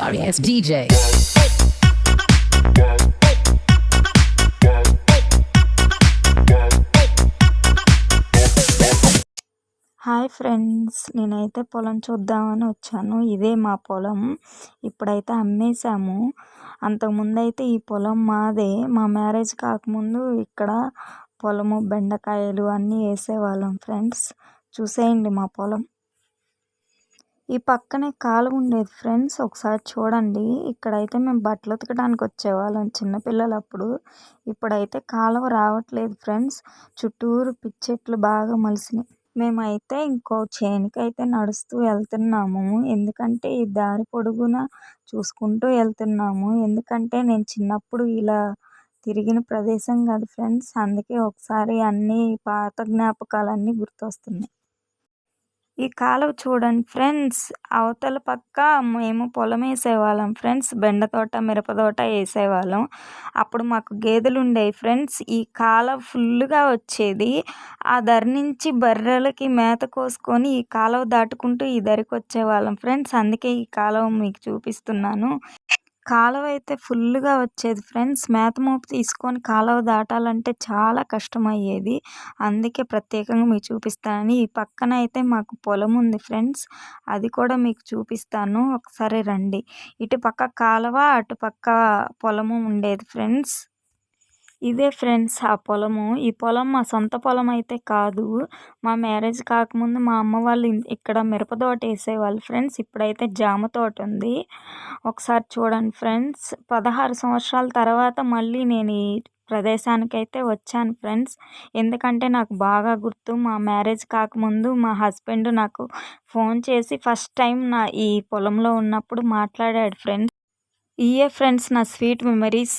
sorry ass DJ. Hi friends నేనైతే పొలం చూద్దామని వచ్చాను. ఇదే మా పొలం. ఇప్పుడైతే అమ్మేశాము. అంతకుముందు అయితే ఈ పొలం మాదే. మా మ్యారేజ్ కాకముందు ఇక్కడ పొలము బెండకాయలు అన్నీ వేసేవాళ్ళం ఫ్రెండ్స్ చూసేయండి మా పొలం. ఈ పక్కనే కాలువ ఉండేది ఫ్రెండ్స్ ఒకసారి చూడండి. ఇక్కడైతే మేము బట్టలు ఉతకడానికి వచ్చేవాళ్ళం చిన్నపిల్లలు అప్పుడు ఇప్పుడైతే కాలువ రావట్లేదు ఫ్రెండ్స్. చుట్టూరు పిచ్చెట్లు బాగా మలిసినాయి. మేమైతే ఇంకో చేనుకైతే నడుస్తూ వెళ్తున్నాము. ఎందుకంటే ఈ దారి పొడుగున చూసుకుంటూ వెళ్తున్నాము. ఎందుకంటే నేను చిన్నప్పుడు ఇలా తిరిగిన ప్రదేశం కాదు ఫ్రెండ్స్. అందుకే ఒకసారి అన్నీ పాత జ్ఞాపకాలన్నీ గుర్తొస్తున్నాయి. ఈ కాలువ చూడండి ఫ్రెండ్స్. అవతల పక్క మేము పొలం వేసేవాళ్ళం ఫ్రెండ్స్. బెండ తోట మిరప తోట వేసేవాళ్ళం. అప్పుడు మాకు గేదెలు ఉండేవి ఫ్రెండ్స్. ఈ కాలువ ఫుల్గా వచ్చేది. ఆ దరి నుంచి బర్రెలకి మేత కోసుకొని ఈ కాలువ దాటుకుంటూ ఈ దరికి వచ్చేవాళ్ళం ఫ్రెండ్స్. అందుకే ఈ కాలువ మీకు చూపిస్తున్నాను. కాలువ అయితే ఫుల్గా వచ్చేది ఫ్రెండ్స్. మేత మోపు తీసుకొని కాలువ దాటాలంటే చాలా కష్టమయ్యేది. అందుకే ప్రత్యేకంగా మీకు చూపిస్తానని. ఈ పక్కన అయితే మాకు పొలం ఉంది ఫ్రెండ్స్. అది కూడా మీకు చూపిస్తాను. ఒకసారి రండి. ఇటు పక్క కాలువ అటు పక్క పొలము ఉండేది ఫ్రెండ్స్. ఇదే ఫ్రెండ్స్ ఆ పొలము. ఈ పొలం మా సొంత పొలం అయితే కాదు. మా మ్యారేజ్ కాకముందు మా అమ్మ వాళ్ళు ఇక్కడ మిరప తోట వేసేవాళ్ళు ఫ్రెండ్స్. ఇప్పుడైతే జామ తోట ఉంది. ఒకసారి చూడండి ఫ్రెండ్స్. పదహారు సంవత్సరాల తర్వాత మళ్ళీ నేను ఈ ప్రదేశానికి అయితే వచ్చాను ఫ్రెండ్స్. ఎందుకంటే నాకు బాగా గుర్తు మా మ్యారేజ్ కాకముందు మా హస్బెండ్ నాకు ఫోన్ చేసి ఫస్ట్ టైం నా ఈ పొలంలో ఉన్నప్పుడు మాట్లాడాడు ఫ్రెండ్స్. ఇయే ఫ్రెండ్స్ నా స్వీట్ మెమరీస్.